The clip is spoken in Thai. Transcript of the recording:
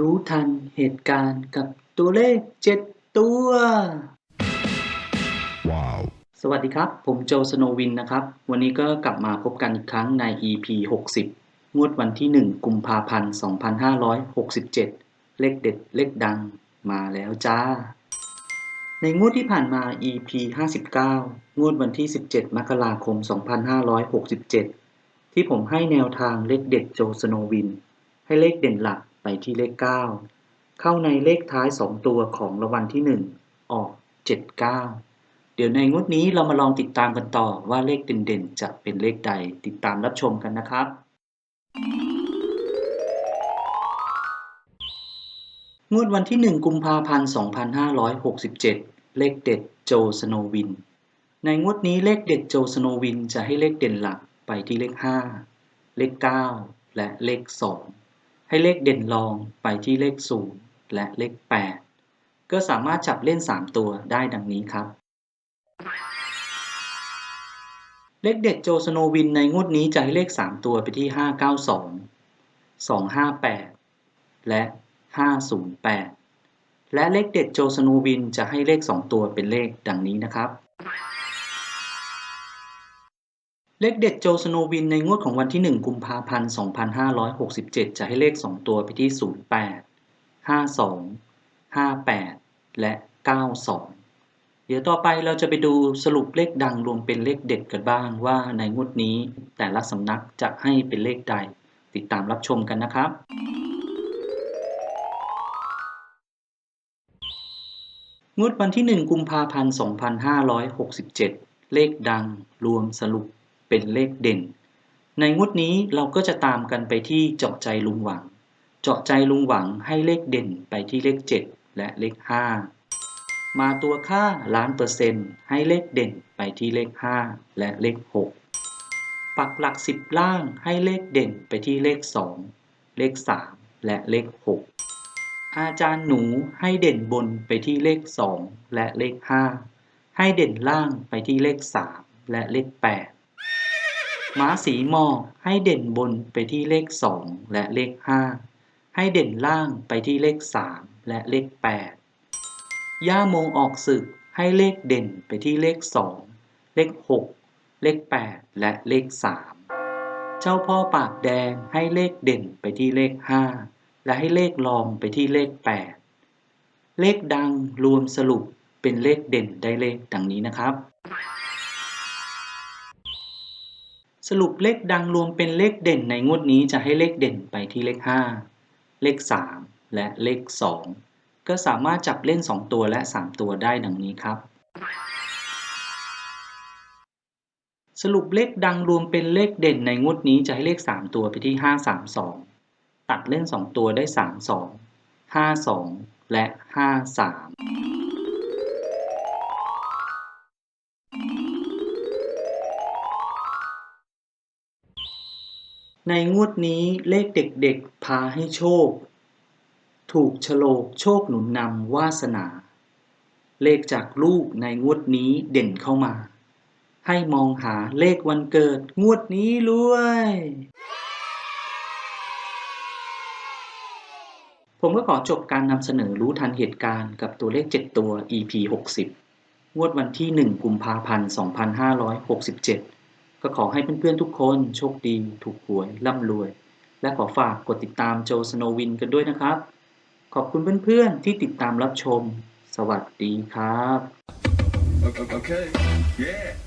รู้ทันเหตุการณ์กับตัวเลขเจ็ดตัว Wow. สวัสดีครับ ผมโจสโนวินนะครับ วันนี้ก็กลับมาพบกันอีกครั้งใน EP 60 งวดวันที่ 1 กุมภาพันธ์ 2567 เลขเด็ดเลขดังมาแล้วจ้า ในงวดที่ผ่านมา EP 59 งวดวันที่ 17 มกราคม 2567 ที่ผมให้แนวทางเลขเด็ดโจสโนวิน ให้เลขเด่นหลัก ไปที่เลข 9 เข้าในเลขท้าย 2 ตัวของรางวัลที่ 1 ออก 79 เดี๋ยวในงวดนี้เรามาลองติดตามกันต่อว่าเลขเด่นๆ จะเป็นเลขใดติดตามรับชมกันนะครับ งวดวันที่ 1 กุมภาพันธ์ 2567 เลขเด็ดโจสโนวิน ในงวดนี้เลขเด็ดโจสโนวินจะให้เลขเด่นหลักไปที่เลข 5 เลข 9 และเลข 2 ให้เลขเด่นรองไปที่เลข 0 และเลข 8 ก็สามารถจับเล่น 3 ตัวได้ดังนี้ครับ เลขเด็ดโจสโนวินในงวดนี้จะให้เลข 3 ตัวไปที่ 592 258 และ 508 และเลขเด็ดโจสโนวินจะให้เลข 2 ตัวเป็นเลขดังนี้นะครับ เลขเด็ดโจสโนวินในงวดของวันที่ 1 กุมภาพันธ์ 2567 จะให้เลข 2 ตัวไปที่ 08 52 58 และ 92 เดี๋ยวต่อไปเราจะไปดูสรุปเลขดังรวมเป็นเลขเด็ดกันบ้างว่าในงวดนี้แต่ละสำนักจะให้เป็นเลขใด ติดตามรับชมกันนะครับงวดวันที่ 1 กุมภาพันธ์ 2567 เลขดังรวมสรุป เป็นเลขเด่น ในงวดนี้เราก็จะตามกันไปที่เจาะใจลุงหวัง เจาะใจลุงหวังให้เลขเด่นไปที่เลข 7 และเลข 5 มาตัวค่าล้านเปอร์เซ็นต์ให้เลขเด่นไปที่เลข 5 และเลข 6 ปักหลัก 10 ล่างให้เลขเด่นไปที่เลข 2 เลข 3 และเลข 6 อาจารย์หนูให้เด่นบนไปที่เลข 2 และเลข 5 ให้เด่นล่างไปที่เลข 3 และเลข 8 ม้าสีหมอกให้เด่นบนไปที่เลข 2 และเลข 5 ให้เด่นล่างไปที่เลข 3 และเลข 8 ย่าโมออกศึกให้เลขเด่นไปที่เลข 2 เลข 6 เลข 8 และเลข 3 เจ้าพ่อปากแดงให้เลขเด่นไปที่เลข 5 และให้เลขรองไปที่เลข 8 เลขดังรวมสรุปเป็นเลขเด่นได้เลขดังนี้นะครับ สรุปเลขดังรวมเป็นเลขเด่นในงวดนี้จะให้เลขเด่นไปที่เลข 5 เลข 3 และเลข 2 ก็สามารถจับเล่น 2 ตัวและ 3 ตัวได้ดังนี้ครับ สรุปเลขดังรวมเป็นเลขเด่นในงวดนี้จะให้เลข 3 ตัวไปที่ 532 ตัดเล่น 2 ตัวได้ 32 52 และ 53 ในงวดนี้เลขเด็กๆ พาให้โชค ถูกโฉลกโชคหนุนนำวาสนา เลขจากลูกในงวดนี้เด่นเข้ามา ให้มองหาเลขวันเกิดงวดนี้รวย ผมก็ขอจบการนำเสนอรู้ทันเหตุการณ์กับตัวเลข 7 ตัว EP 60 งวดวันที่ 1 กุมภาพันธ์ 2567 ก็ขอให้เพื่อนๆทุกคนโชคดี ถูกหวย ร่ำรวย และขอฝากกดติดตามโจสโนวินกันด้วยนะครับ ขอบคุณเพื่อนๆที่ติดตามรับชม สวัสดีครับ Okay. Yeah.